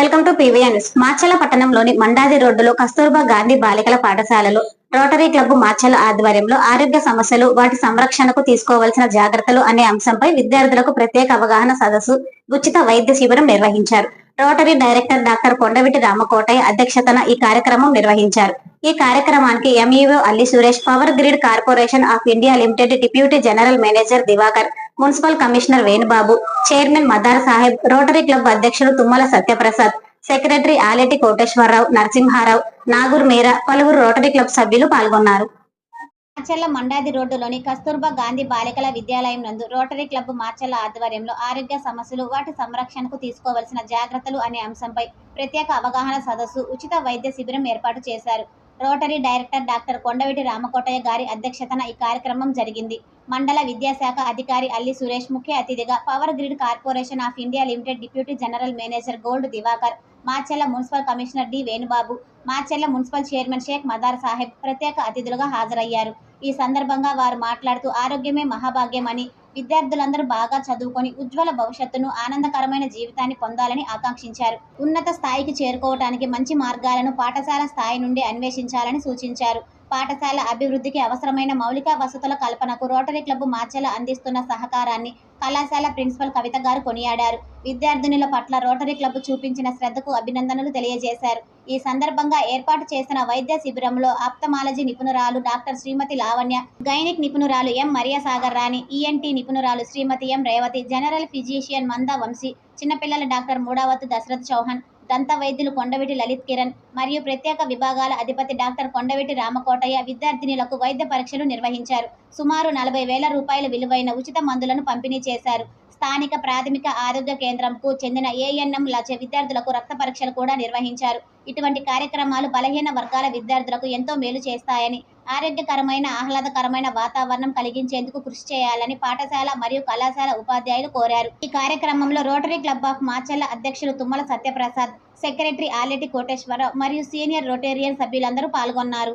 Welcome to PVN news. Macherla పట్టణంలోని మండాది రోడ్డులో కస్తూర్బా గాంధీ బాలికల పాఠశాలలో రోటరీ క్లబ్ మాచల ఆధ్వర్యంలో ఆరోగ్య సమస్యలు వాటి సంరక్షణకు తీసుకోవాల్సిన జాగ్రత్తలు అనే అంశంపై విద్యార్థులకు ప్రత్యేక అవగాహన సదస్సు ఉచిత వైద్య శిబిరం నిర్వహించారు. Rotary director doctor Kondaviti Ramakotaiah అధ్యక్షతన ఈ కార్యక్రమం నిర్వహించారు. ఈ కార్యక్రమానికి MEO Alli Suresh power grid corporation of India limited deputy general manager Divakar municipal commissioner Venubabu chairman Madar Saheb rotary club అధ్యక్షుడు తుమ్మల సత్యప్రసాద్ సెక్రటరీ ఆలెటి కోటేశ్వరరావు నరసింహారావు నాగూర్ మీరా పలువురు రోటరీ క్లబ్ సభ్యులు పాల్గొన్నారు. మార్చల్ల మండాది రోడ్డులోని కస్తూర్బా గాంధీ బాలికల విద్యాలయం నందు రోటరీ క్లబ్ మార్చల్ల ఆధ్వర్యంలో ఆరోగ్య సమస్యలు వాటి సంరక్షణకు తీసుకోవలసిన జాగ్రత్తలు అనే అంశంపై ప్రత్యేక అవగాహన సదస్సు ఉచిత వైద్య శిబిరం ఏర్పాటు చేశారు. Rotary director doctor Kondaviti Ramakotaiah గారి అధ్యక్షతన ఈ కార్యక్రమం జరిగింది. మండల విద్యాశాఖ అధికారి అల్లి సురేష్ ముఖ్య అతిథిగా power grid corporation of India limited deputy general manager gold Divakar Macherla municipal commissioner D Venubabu Macherla municipal chairman Sheikh Madar Saheb ప్రత్యేక అతిథులుగా హాజరయ్యారు. ఈ సందర్భంగా వారు మాట్లాడుతూ ఆరోగ్యమే మహాభాగ్యమని విద్యార్థులందరూ బాగా చదువుకొని ఉజ్వల భవిష్యత్తును ఆనందకరమైన జీవితాన్ని పొందాలని ఆకాంక్షించారు. ఉన్నత స్థాయికి చేరుకోవటానికి మంచి మార్గాలను పాఠశాల స్థాయి నుండి అన్వేషించాలని సూచించారు. పాఠశాల అభివృద్ధికి అవసరమైన మౌలిక వసతుల కల్పనకు రోటరీ క్లబ్ మార్చెల అందిస్తున్న సహకారాన్ని కళాశాల ప్రిన్సిపల్ కవిత గారు కొనియాడారు. విద్యార్థినుల పట్ల రోటరీ క్లబ్ చూపించిన శ్రద్ధకు అభినందనలు తెలియజేశారు. ఈ సందర్భంగా ఏర్పాటు చేసిన వైద్య శిబిరంలో ఆప్తమాలజీ నిపుణురాలు డాక్టర్ శ్రీమతి లావణ్య గైనిక్ నిపుణురాలు M Mariyasagar Rani ENT నిపుణురాలు Srimati M Revathi general physician Manda Vamsi చిన్నపిల్లల డాక్టర్ మూడావత్ దశరథ్ చౌహాన్ దంత వైద్యులు కొండవిటి లలిత్ కిరణ్ మరియు ప్రత్యేక విభాగాల అధిపతి డాక్టర్ కొండవిటి రామకోటయ్య విద్యార్థినులకు వైద్య పరీక్షలు నిర్వహించారు. సుమారు నలభై వేల రూపాయల విలువైన ఉచిత మందులను పంపిణీ చేశారు. స్థానిక ప్రాథమిక ఆరోగ్య కేంద్రంకు చెందిన ఏఎన్ఎం లచ విద్యార్థులకు రక్త పరీక్షలు కూడా నిర్వహించారు. ఇటువంటి కార్యక్రమాలు బలహీన వర్గాల విద్యార్థులకు ఎంతో మేలు చేస్తాయని ఆరోగ్యకరమైన ఆహ్లాదకరమైన వాతావరణం కలిగించేందుకు కృషి చేయాలని పాఠశాల మరియు కళాశాల ఉపాధ్యాయులు కోరారు. ఈ కార్యక్రమంలో రోటరీ క్లబ్ ఆఫ్ మాచల్ల అధ్యక్షులు తుమ్మల సత్యప్రసాద్ సెక్రటరీ ఆలెటి కోటేశ్వరరావు మరియు సీనియర్ రోటేరియన్ సభ్యులందరూ పాల్గొన్నారు.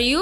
మరియు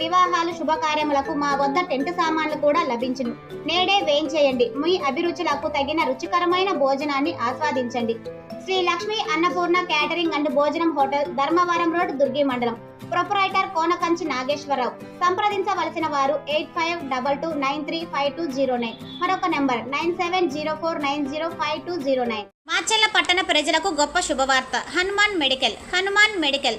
వివాహాలు శుభకార్యములకు మా వద్ద టెంట్ సామాన్లు కూడా లభించును. నేడే వేయించేయండి. మీ అభిరుచులకు తగిన రుచికరమైన భోజనాన్ని ఆస్వాదించండి. Sri Lakshmi Annapurna catering and Bhojanam hotel Dharmavaram road Durgi మండలం. ప్రొపరైటర్ కోనకంచి నాగేశ్వరరావు. సంప్రదించవలసిన వారు eight five double two nine three five two zero nine. మరొక number nine seven zero four nine zero five two zero nine. Macherla పట్టణ ప్రజలకు గొప్ప శుభవార్త. Hanuman medical Hanuman medical.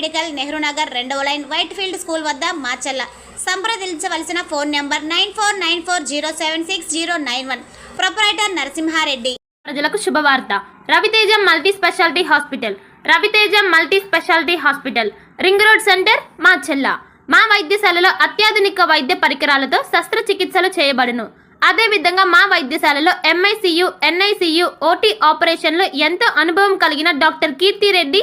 Medical Nehru Nagar రెండవ line white field school వద్ద మాచల్ల సంప్రదించవలసిన phone number nine four nine four zero seven six zero nine one. Proprietor Narasimhareddy. ప్రజలకు శుభవార్త. Raviteja multi speciality hospital. Raviteja multi speciality hospital. Ring road centre Macherla మా వైద్యశాలలో అత్యాధునిక వైద్య పరికరాలతో శస్త్రచికిత్సలు చేయబడును. అదేవిధంగా మా వైద్యశాలలో ఎంఐసియు ఎన్ఐసియు ఓటీ ఆపరేషన్లు ఎంతో అనుభవం కలిగిన doctor Keerthireddy